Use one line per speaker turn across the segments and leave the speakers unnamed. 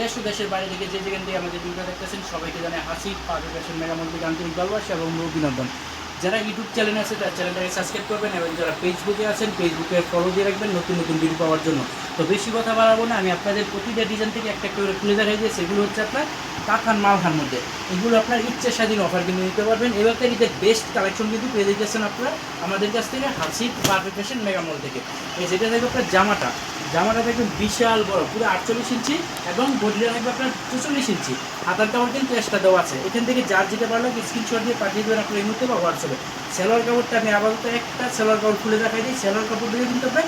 দেশ ও দেশের বাইরে থেকে যে যেখান থেকে আমাদের ভিডিও দেখতেছেন, সবাইকে জানাই হাসি পাবে দেশের গান্ধী আন্তরিক ভালোবাসা এবং অভিনন্দন। যারা ইউটিউব চ্যানেল আছে, তার চ্যানেলটাকে সাবস্ক্রাইব করবেন, এবং যারা ফেসবুকে আছেন ফেসবুকে ফলো দিয়ে রাখবেন নতুন নতুন ভিডিও পাওয়ার জন্য। তো বেশি কথা বাড়াবো না, আমি আপনাদের প্রতিটা ডিজাইন থেকে একটা করে খুলে দেখাই দিয়ে সেগুলো হচ্ছে আপনার কাকান মালহার মধ্যে। এগুলো আপনার ইচ্ছে স্বাধীন অফার কিন্তু নিতে পারবেন। এবার ঈদের বেস্ট কালেকশন কিন্তু পেয়ে দিতেছেন আপনারা আমাদের কাছ থেকে হাসি পারফেক্ট ফ্যাশন মেগামল থেকে। এই যেটা থাকবে আপনার জামাটা। জামাটা থাকবে বিশাল বড়, পুরো আটচল্লিশ ইঞ্চি এবং বডিটা থাকবে আপনার চুচল্লিশ ইঞ্চি। হাতার কাপড় কিন্তু এক্সট্রা দেওয়া আছে। এখান থেকে যার যেটা লাগে স্ক্রিনশট দিয়ে পাঠিয়ে দেবেন আপনার এই মুহূর্তে বা হোয়াটসঅ্যাপে সেলোয়ার কাপড়টা আমি আপাতত একটা সেলোয়ার কাপড় খুলে দেখাই দিই। সেলোয়ার কাপড় দিয়ে কিন্তু আপনি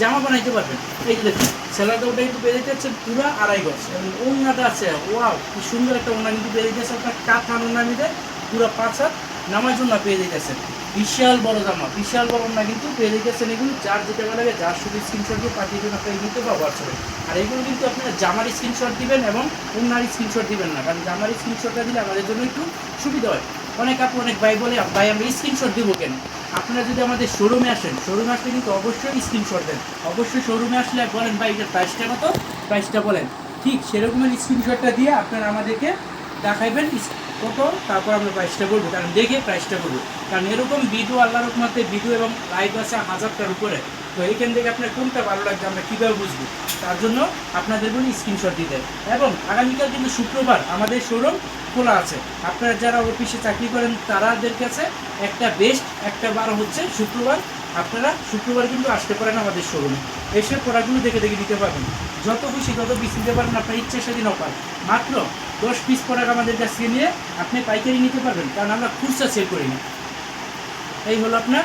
জামা বানাইতে পারবেন এই যে দেখুন সেলোয়ার কাপড়টা কিন্তু যেতে হচ্ছে পুরো আড়াই গজ। এবং ওড়নাটা আছে ওয়াও কি সুন্দর একটা ওড়না কিন্তু পেয়ে যেতেছে আপনার কাঠান ওড়না নিতে পুরো পাঁচ হাত নামার জন্য পেয়ে যেতেছেন বিশাল বড় জামা, বিশাল বড় ওড়না কিন্তু পেয়ে যেতেছেন এগুলো। যার যেটা ভালো লাগে, যার শুধু স্ক্রিনশট দিয়ে পাঠিয়ে আপনার এই মুহূর্তে বা হোয়াটসঅ্যাপে আর এগুলো কিন্তু আপনারা জামার স্ক্রিনশট দিবেন এবং ওনার স্ক্রিনশট দিবেন না। কারণ জামার স্ক্রিনশটটা দিলে আমাদের জন্য একটু সুবিধা হয়। অনেক আপু, অনেক ভাই বলে, ভাই আমরা স্ক্রিনশট দিব কেন? আপনারা যদি আমাদের শোরুমে আসেন শোরুমে আসলে কিন্তু অবশ্যই স্ক্রিনশট দেন। অবশ্যই শোরুমে আসলে বলেন, ভাই, এটার প্রাইসটা কত? প্রাইসটা বলেন। ঠিক সেরকমের স্ক্রিনশটটা দিয়ে আপনারা আমাদেরকে দেখাইবেন কত তারপর আমরা প্রাইসটা বলব। কারণ দেখে প্রাইসটা বলব। কারণ এরকম ভিডিও আল্লাহ রকমাতে ভিডিও এবং লাইভ আছে হাজারটার উপরে। তো এইখান থেকে আপনার কোনটা ভালো লাগছে আমরা কীভাবে বুঝব? তার জন্য আপনাদের বলি স্ক্রিনশট দিতে। এবং আগামীকাল কিন্তু শুক্রবার আমাদের শোরুম খোলা আছে। আপনারা যারা অফিসে চাকরি করেন, তারাদের কাছে একটা বেস্ট একটা বার হচ্ছে শুক্রবার। আপনারা শুক্রবার কিন্তু আসতে পারেন আমাদের শোরুমে এসে প্রোডাক্টগুলো দেখে দেখে দিতে পারবেন। যত খুশি তত পিস নিতে পারবেন, আপনার ইচ্ছা সেদিন অফার মাত্র দশ পিস প্রোডাক্ট আমাদের কাছ থেকে নিয়ে আপনি পাইকারি নিতে পারবেন, কারণ আমরা খুচরা সেল করি না এই হলো আপনার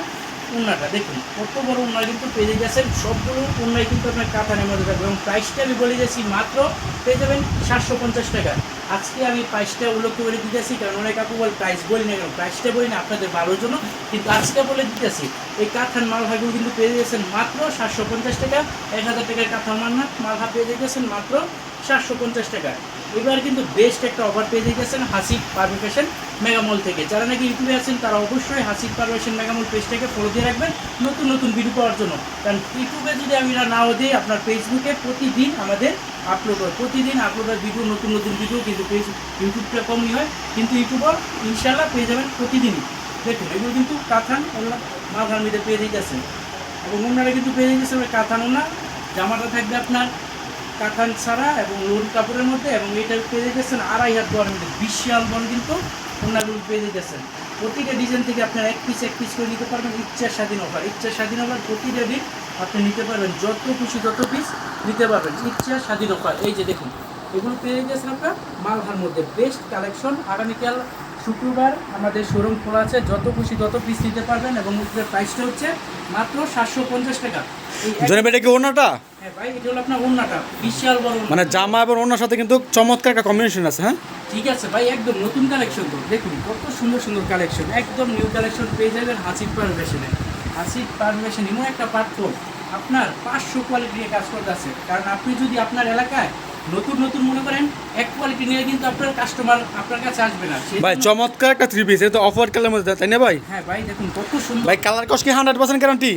উন্নাটা। দেখুন, কত বড় উন্না কিন্তু পেয়ে গেছেন সবগুলো উন্নায় কিন্তু আপনার কাতানের মধ্যে থাকবে এবং প্রাইসটা আমি বলে দিয়েছি মাত্র পেয়ে যাবেন সাতশো পঞ্চাশ টাকা। আজকে আমি প্রাইসটা উল্লেখ করে দিতেছি, কারণ অনেক কাকু বল প্রাইস বলি না কেন? প্রাইসটা বলি না আপনাদের ভালোর জন্য, কিন্তু আজকে বলে দিতেছি, এই কাঁথার মালভাগুলো কিন্তু পেয়ে গেছেন মাত্র সাতশো পঞ্চাশ টাকা, এক হাজার টাকার কাঁথা মান্না মালভা পেয়ে গেছেন মাত্র সাতশো পঞ্চাশ টাকা। এবার কিন্তু বেস্ট একটা অফার পেয়ে গেছেন হাসিক পারমিফেশন মেগামল থেকে। যারা নাকি ইউটিউবে আছেন, তারা অবশ্যই হাসিক পারমিফেশন মেগামল পেজটাকে ফলো দিয়ে রাখবেন নতুন নতুন ভিডিও পাওয়ার জন্য। কারণ ইউটিউবে যদি আমি নাও দিই, আপনার ফেসবুকে প্রতিদিন আমাদের আপলোড হয়। প্রতিদিন আপলোড হয় ভিডিও নতুন নতুন ভিডিও কিন্তু ফেস ইউটিউবটা কমই হয়। কিন্তু ইউটিউবার ইনশাল্লাহ পেয়ে যাবেন প্রতিদিনই। দেখুন, এগুলো কিন্তু কাথান মাথার মধ্যে পেয়ে দিতেছেন এবং ওনারা কিন্তু পেয়ে দিতেছেন ওই কাথান ওনা জামাটা থাকবে আপনার কাতান ছাড়া এবং লোন কাপড়ের মধ্যে এবং এটা পেয়ে যেতেছেন আড়াই হাত বড় মধ্যে। বিশাল বড় কিন্তু ওনাগুলো পেয়ে যেতেছেন প্রতিটা ডিজাইন থেকে আপনার এক পিস এক পিস করে নিতে পারবেন ইচ্ছার স্বাধীন অফার ইচ্ছার স্বাধীন অফার প্রতিটা দিন আপনি নিতে পারবেন। যত খুশি তত পিস নিতে পারবেন। ইচ্ছার স্বাধীন অফার এই যে দেখুন, এগুলো পেয়ে গেছেন আপনার মালহার মধ্যে। বেস্ট কালেকশন আগামীকাল শুক্রবার আমাদের শোরুম খোলা আছে। যত খুশি তত পিস নিতে পারবেন এবং প্রাইসটা হচ্ছে মাত্র সাতশো পঞ্চাশ টাকা। হ্যাঁ।
মানে জামা এবং ওনার সাথে কিন্তু চমৎকার একটা কম্বিনেশন আছে হ্যাঁ?
ঠিক আছে ভাই একদম নতুন কালেকশন তো। দেখুন কত সুন্দর সুন্দর কালেকশন একদম নিউ কালেকশন পেয়ে যাবেন হাসিব পারভেশনে হাসিব পারভেশন এমন একটা প্ল্যাটফর্ম আপনার পাঁচশো কোয়ালিটি নিয়ে কাজ করতে আছে। কারণ আপনি যদি আপনার এলাকায় নতুন নতুন মনে করেন এক কোয়ালিটি নিয়ে কিন্তু আপনার কাস্টমার আপনার কাছে আসবে না।
ভাই চমৎকার একটা থ্রি পিস এটা অফার কালার মধ্যে তাই না ভাই?
হ্যাঁ ভাই দেখুন কত সুন্দর
ভাই কালার কস কি হান্ড্রেড পার্সেন্ট গ্যারান্টি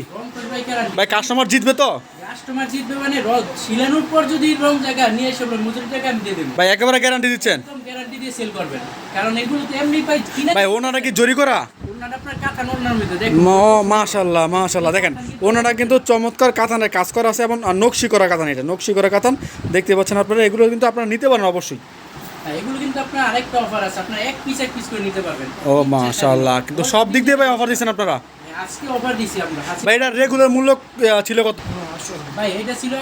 ভাই
কাস্টমার জিতবে তো?
কাস্টমার জিতবে মানে রং ছিলানোর পর যদি রং জায়গা নিয়ে এসে মজুরি টাকা আমি দিয়ে দেবো।
ভাই একেবারে গ্যারান্টি দিচ্ছেন?
একদম গ্যারান্টি দিয়ে সেল করবেন। কারণ এগুলো তো এমনি পাই কিনে
ভাই ওনারা কি জরি করা?
দেখুন।
মাশাল্লাহ মাশাল্লাহ। দেখেন ওনারা কিন্তু চমৎকার কাতানের কাজ করা আছে এবং নকশি করা কাতান এটা নকশি করা কাতান দেখতে পাচ্ছেন আপনারা এগুলো কিন্তু আপনারা নিতে পারেন অবশ্যই।
হ্যাঁ, এগুলো কিন্তু আপনার আরেকটা অফার আছে আপনার এক পিস এক পিস করে নিতে পারবেন।
ও মাশাল্লাহ কিন্তু সব দিক দিয়ে ভাই অফার দিচ্ছেন আপনারা?
আজকে অফার দিছি আমরা।
ভাই এটা রেগুলার মূল্য ছিল কত?
ভাই এটা ছিল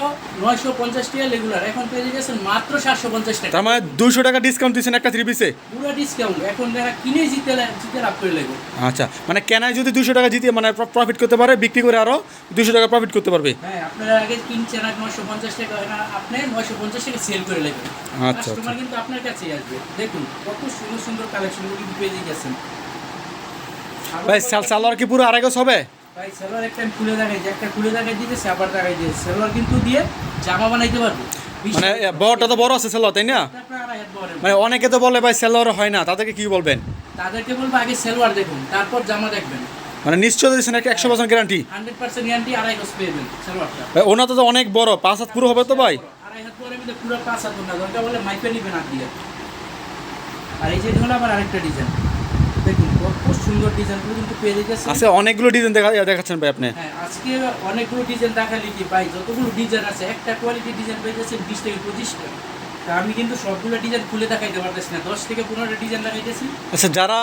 নয়শো পঞ্চাশ টাকা রেগুলার এখন পেয়ে গেছেন মাত্র সাতশো পঞ্চাশ টাকা।
তার মানে দুইশো টাকা ডিসকাউন্ট দিচ্ছেন একটা থ্রি পিসে
পুরো ডিসকাউন্ট এখন যারা কিনে জিতে জিতে লাভ করে লাগবে
আচ্ছা মানে কেনায় যদি দুশো টাকা জিতে মানে প্রফিট করতে পারে বিক্রি করে আরও দুশো টাকা প্রফিট করতে পারবে?
হ্যাঁ আপনারা আগে কিনছেন আর নয়শো পঞ্চাশ টাকা হয় না আপনি নয়শো পঞ্চাশ টাকা সেল করে লাগবে
আচ্ছা,
কাস্টমার কিন্তু আপনার কাছেই আসবে। দেখুন কত সুন্দর সুন্দর কালেকশনগুলো কিন্তু পেয়ে গেছেন।
ভাই সাল সালোয়ার কি পুরো আড়াই গজ হবে?
ভাই সেলোয়ার একটা খুলে দেখাই যে একটা খুলে দেখাই দিয়েছে আবার দেখাই দিয়েছে সেলোয়ার কিন্তু দিয়ে জামা বানাইতে পারব।
মানে বড়টা তো বড় আছে সালোয়ার তাই না?
হাত।
মানে অনেকে তো বলে ভাই সালোয়ার হয় না তাদেরকে কি বলবেন?
তাদেরকে বলব আগে সেলোয়ার দেখুন তারপর জামা দেখবেন।
মানে নিশ্চয় দিচ্ছেন একটা একশো percent guarantee
hundred percent guarantee আড়াই গজ পেয়ে যাবেন সেলোয়ারটা।
ভাই ওনার তো অনেক বড় পাঁচ হাত পুরো হবে তো ভাই?
আড়াই হাত পরে পুরো পাঁচ হাত না দরকার বলে মাইপে নিবে না দিয়ে আর এই যে হলো আবার আরেকটা ডিজাইন কত সুন্দর ডিজাইনগুলো কিন্তু পেয়ে যাচ্ছে
আজকে অনেকগুলো ডিজাইন দেখা দেখাচ্ছেন ভাই আপনি।
হ্যাঁ আজকে অনেকগুলো ডিজাইন দেখালি কি ভাই যতগুলো ডিজাইন আছে একটা কোয়ালিটি ডিজাইন পেয়ে যাচ্ছে বিশ থেকে পঁচিশটা। আমি কিন্তু সবগুলো ডিজাইন খুলে দেখাইতে পারতেছি না। দশ থেকে পনেরোটা ডিজাইন দেখাইতেছি
আচ্ছা যারা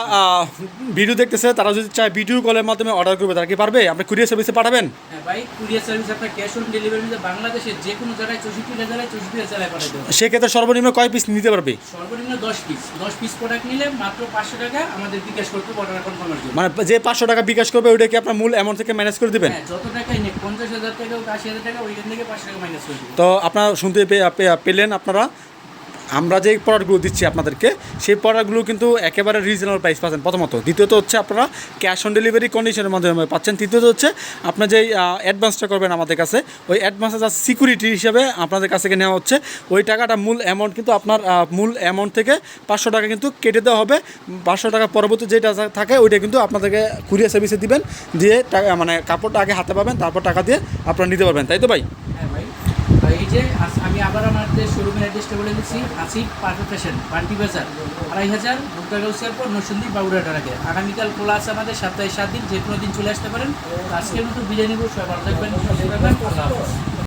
ভিডিও দেখতেছে তারা যদি চায় ভিডিও কলের মাধ্যমে অর্ডার করবে তারা কি পারবে? আপনি কুরিয়ার সার্ভিসে পাঠাবেন?
হ্যাঁ ভাই কুরিয়ার সার্ভিস আপনার ক্যাশ অন বাংলাদেশের যে কোনো জায়গায় চৌষট্টিটা জেলায় চৌষট্টিটা জেলায় পাঠাই দেবো
সেক্ষেত্রে সর্বনিম্ন কয় পিস নিতে পারবে?
সর্বনিম্ন দশ পিস দশ পিস প্রোডাক্ট নিলে মাত্র পাঁচশো টাকা আমাদের বিকাশ করতে অর্ডার কনফার্মের জন্য।
মানে যে পাঁচশো টাকা বিকাশ করবে ওইটা কি আপনার মূল অ্যামাউন্ট থেকে ম্যানেজ করে দিবেন?
হ্যাঁ যত টাকাই নেই পঞ্চাশ হাজার টাকা আশি হাজার টাকা ওইখান থেকে পাঁচশো টাকা মাইনাস করে দেবো
তো আপনারা শুনতে পেলেন আপনারা। আমরা যে প্রোডাক্টগুলো দিচ্ছি আপনাদেরকে, সেই প্রোডাক্টগুলো কিন্তু একেবারে রিজনেবল প্রাইস পাচ্ছেন। প্রথমত। দ্বিতীয়ত হচ্ছে আপনারা ক্যাশ অন ডেলিভারি কন্ডিশনের মাধ্যমে পাচ্ছেন। তৃতীয়ত হচ্ছে আপনার যেই অ্যাডভান্সটা করবেন আমাদের কাছে, ওই অ্যাডভান্সে যা সিকিউরিটি হিসেবে আপনাদের কাছ থেকে নেওয়া হচ্ছে। ওই টাকাটা মূল অ্যামাউন্ট কিন্তু আপনার মূল অ্যামাউন্ট থেকে পাঁচশো টাকা কিন্তু কেটে দেওয়া হবে। পাঁচশো টাকা পরবর্তী যেটা থাকে, ওইটা কিন্তু আপনাদেরকে কুরিয়ার সার্ভিসে দিবেন। দিয়ে টাকা মানে কাপড়টা আগে হাতে পাবেন, তারপর টাকা দিয়ে আপনারা নিতে পারবেন। তাই তো ভাই?
এই যে আমি আবার আমাদের শোরুমের অ্যাড্রেসটা বলে দিচ্ছি আসিফ পার্টি ফ্যাশন পার্টি বাজার, আড়াই হাজার ভুট্টা গাউসিয়ার পর নরসিংদী বাবুরাটার ডাকে আগামীকাল খোলা আছে আমাদের সপ্তাহে সাত দিন, যে কোনো দিন চলে আসতে পারেন। আজকের মতো বিরিয়ানি সবাই ভালো থাকবেন, আল্লাহ হাফেজ।